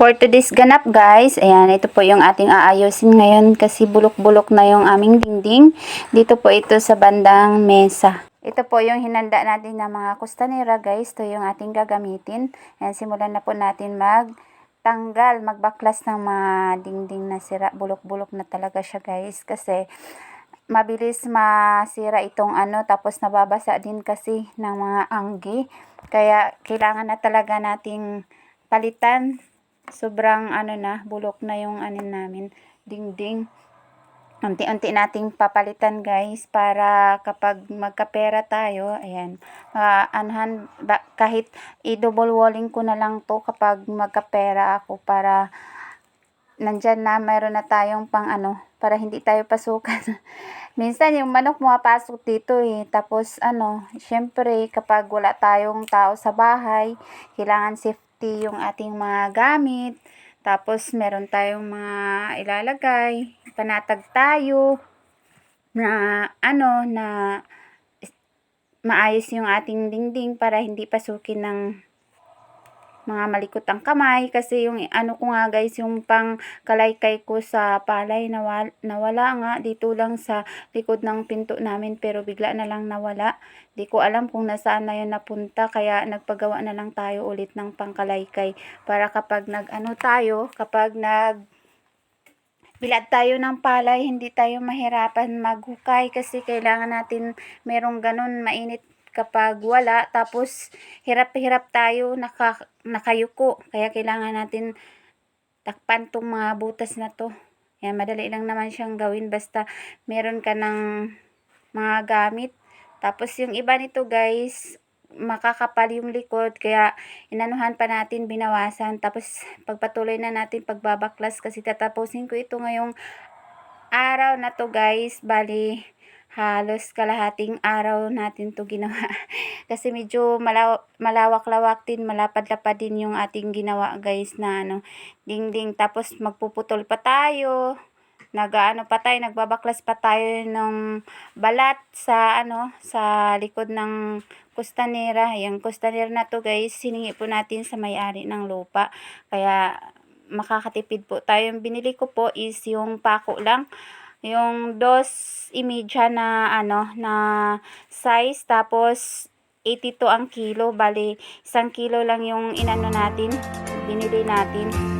for today's ganap guys, ayan, ito po yung ating aayusin ngayon kasi bulok-bulok na yung aming dingding. Dito po ito sa bandang mesa. Ito po yung hinanda natin na mga kustanera guys. Ito yung ating gagamitin. Ayan, simulan na po natin mag tanggal, magbaklas ng mga dingding na sira. Bulok-bulok na talaga siya guys kasi mabilis masira itong ano tapos nababasa din kasi ng mga anggi. Kaya kailangan na talaga nating palitan. Sobrang ano na, bulok na yung ano namin, dingding. Unti-unti nating papalitan guys para kapag magkapera tayo, ayan, uh, anhan, ba, kahit i-double walling ko na lang to kapag magkapera ako para nandyan na mayroon na tayong pang ano, para hindi tayo pasukan. Minsan yung manok pumapasok dito eh. Tapos ano, syempre kapag wala tayong tao sa bahay, kailangan safety yung ating mga gamit. Tapos meron tayong mga ilalagay, panatag tayo na ano na maayos yung ating dingding para hindi pasukin ng mga malikot ang kamay. Kasi yung ano ko nga guys yung pang kalaykay ko sa palay nawala, nawala nga. Dito lang sa likod ng pinto namin pero bigla na lang nawala. Di ko alam kung nasaan na yun napunta kaya nagpagawa na lang tayo ulit ng pangkalaykay para kapag nag ano tayo kapag nag bilad tayo ng palay, hindi tayo mahirapan maghukay. Kasi kailangan natin merong ganun mainit kapag wala. Tapos, hirap-hirap tayo naka, nakayuko. Kaya kailangan natin takpan tong mga butas na to. Yan, madali lang naman siyang gawin basta meron ka ng mga gamit. Tapos, yung iba nito guys, makakapal yung likod kaya inanuhan pa natin binawasan tapos pagpatuloy na natin pagbabaklas kasi tatapusin ko ito ngayong araw na to guys bali halos kalahating araw natin to ginawa kasi medyo malaw malawak-lawak din malapad-lapad din yung ating ginawa guys na ano dingding tapos magpuputol pa tayo nagaano pa tayo, nagbabaklas pa tayo ng balat sa ano sa likod ng kustanera. Yung kustanera na to guys, siningi po natin sa may-ari ng lupa. Kaya makakatipid po tayo. Yung binili ko po is yung pako lang. Yung dos imidya na ano na size tapos 82 ang kilo. Bali, isang kilo lang yung inano natin, binili natin.